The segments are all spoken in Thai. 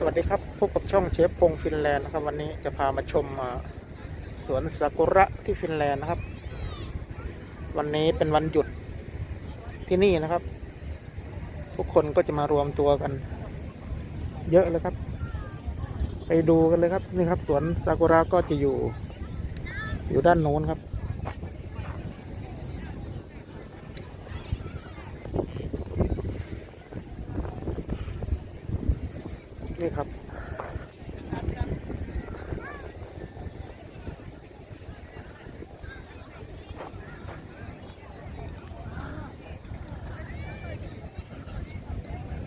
สวัสดีครับพบกับช่องเชฟพงฟินแลนด์นะครับ วันนี้จะพามาชมสวนซากุระที่ฟินแลนด์นะครับ วันนี้เป็นวันหยุดที่นี่นะครับ ทุกคนก็จะมารวมตัวกัน เยอะเลยครับ ไปดูกันเลยครับนี่ครับ สวนซากุระก็จะอยู่ อยู่ด้านโน้นครับ นี่ครับ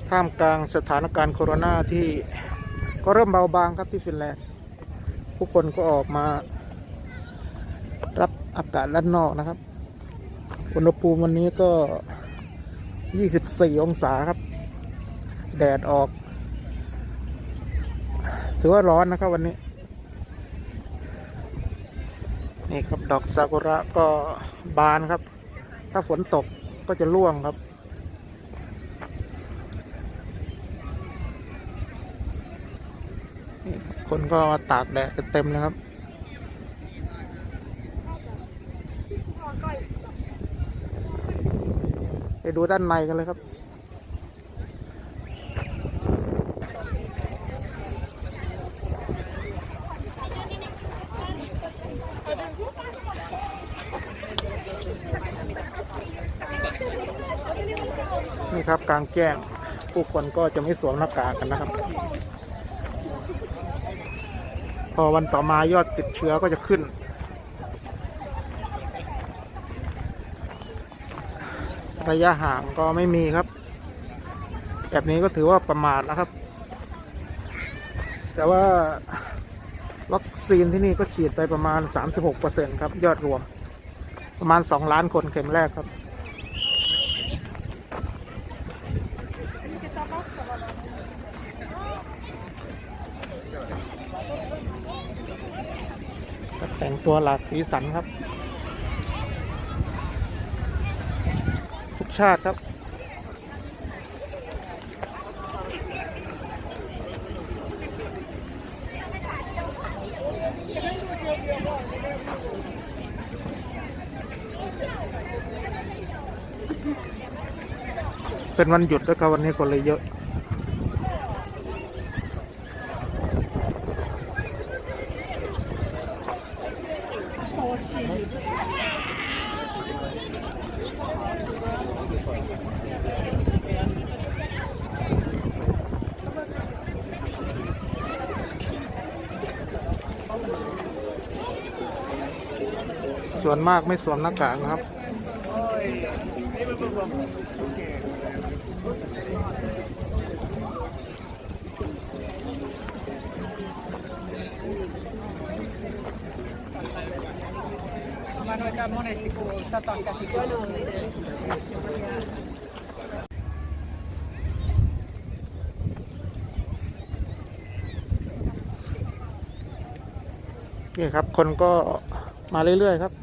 ท่ามกลางสถานการณ์โควิดที่ก็เริ่มเบาบางครับที่ฟินแลนด์ ผู้คนก็ออกมา รับอากาศด้านนอกนะครับ อุณหภูมิวันนี้ก็ 24 องศาครับ แดดออก ถือว่าร้อนนะครับวันนี้ นี่ครับดอกซากุระก็บานครับ ถ้าฝนตกก็จะร่วงครับ คนก็มาตากแดดเต็มเลยครับไปดูด้านในกันเลยครับ นี่ครับกลางแจ้งผู้คนก็จะไม่สวมหน้ากากกันนะครับ พอวันต่อมายอดติดเชื้อก็จะขึ้น ระยะห่างก็ไม่มีครับ แบบนี้ก็ถือว่าประมาทนะครับ แต่ว่าวัคซีนที่นี่ก็ฉีดไปประมาณ 36%ครับ ยอดรวม ประมาณ 2 ล้านคนเข็มแรกครับ แตัวหลากสีสันครับ ทุกชาติครับ เป็นวันหยุดแล้วครับวันนี้คนเลยเยอะ ส่วนมากไม่สวมหน้ากากนะครับ Ma noi da monesti con Satan kasi ko no. นี่ครับ คนก็มาเรื่อยๆครับ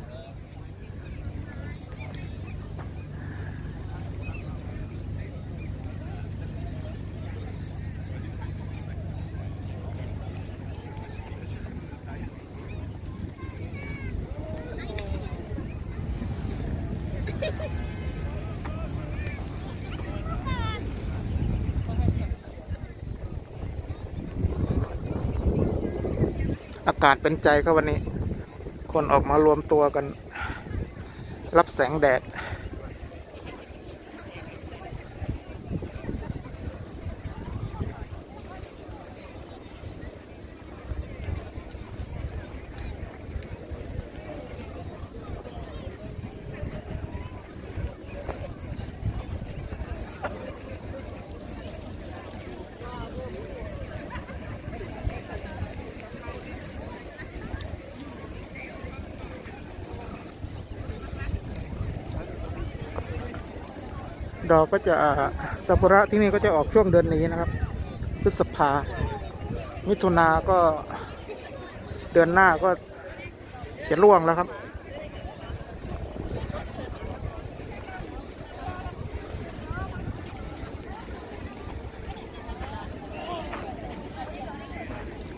ากาศเป็นใจครับวันนี้ คนออกมารวมตัวกัน รับแสงแดด ดอกก็จะซากุระที่นี่ก็จะออกช่วงเดือนนี้นะครับ พฤษภา มิถุนาก็เดือนหน้าก็จะร่วงแล้วครับ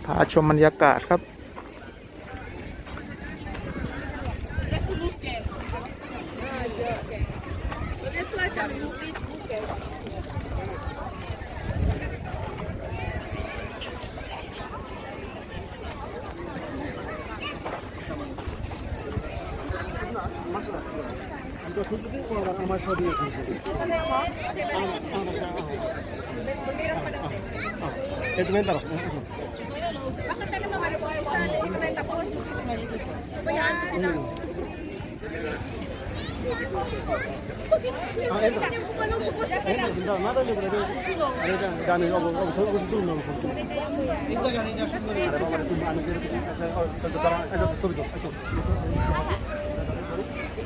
พาชมบรรยากาศครับ Documentalo. Baka talaga marapos sa ito na tapos. Bayaan ko sila. Ito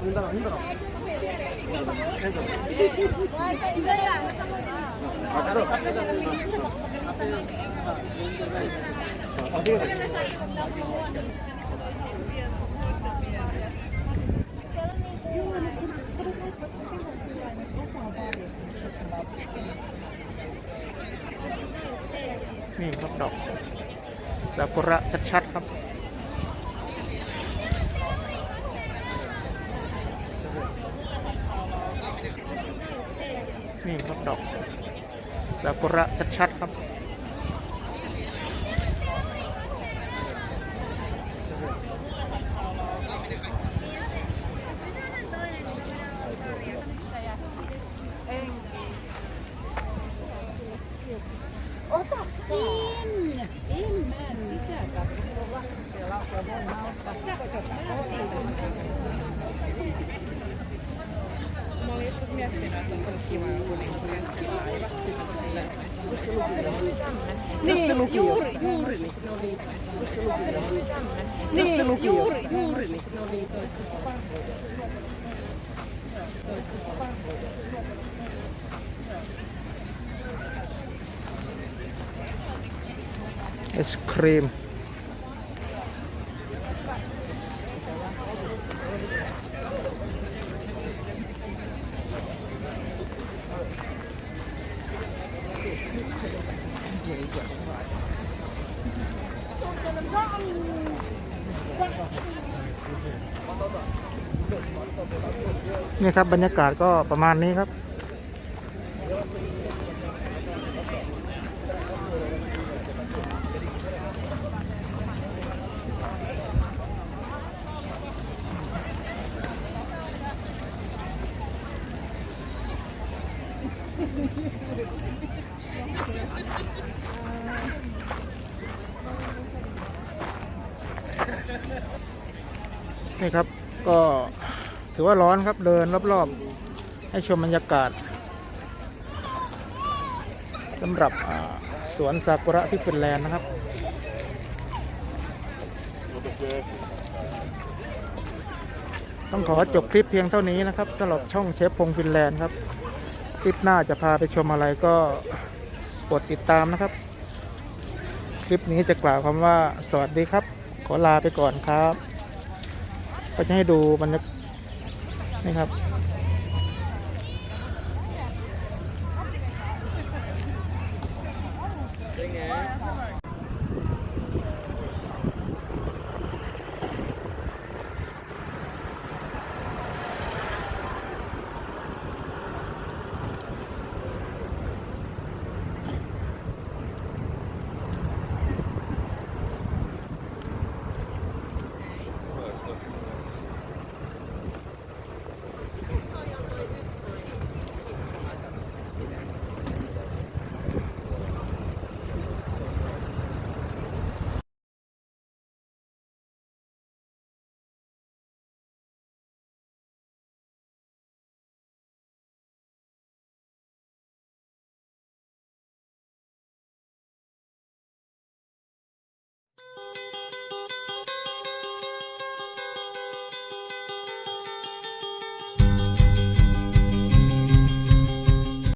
힘들어 힘들어 어디가นี่ครับดอกซากุระชัดๆครับ นี่ครับ ดอกซากุระชัดๆครับ Niin. Juuri, juuri niin. No niin. Niin. Juuri, juuri niin. No niin, toi. Cream. นี่ครับบรรยากาศก็ประมาณนี้ครับ นี่ครับก็ถือว่าร้อนครับเดินรอบๆ ให้ชมบรรยากาศสำหรับสวนซากุระที่ฟินแลนด์นะครับต้องขอจบคลิปเพียงเท่านี้นะครับสำหรับช่องเชฟพงฟินแลนด์ครับ คลิปหน้าจะพาไปชมอะไรก็กดติดตามนะครับ คลิปนี้จะกล่าวคำว่าสวัสดีครับ ขอลาไปก่อนครับ ก็จะให้ดูบรรยากาศนะครับ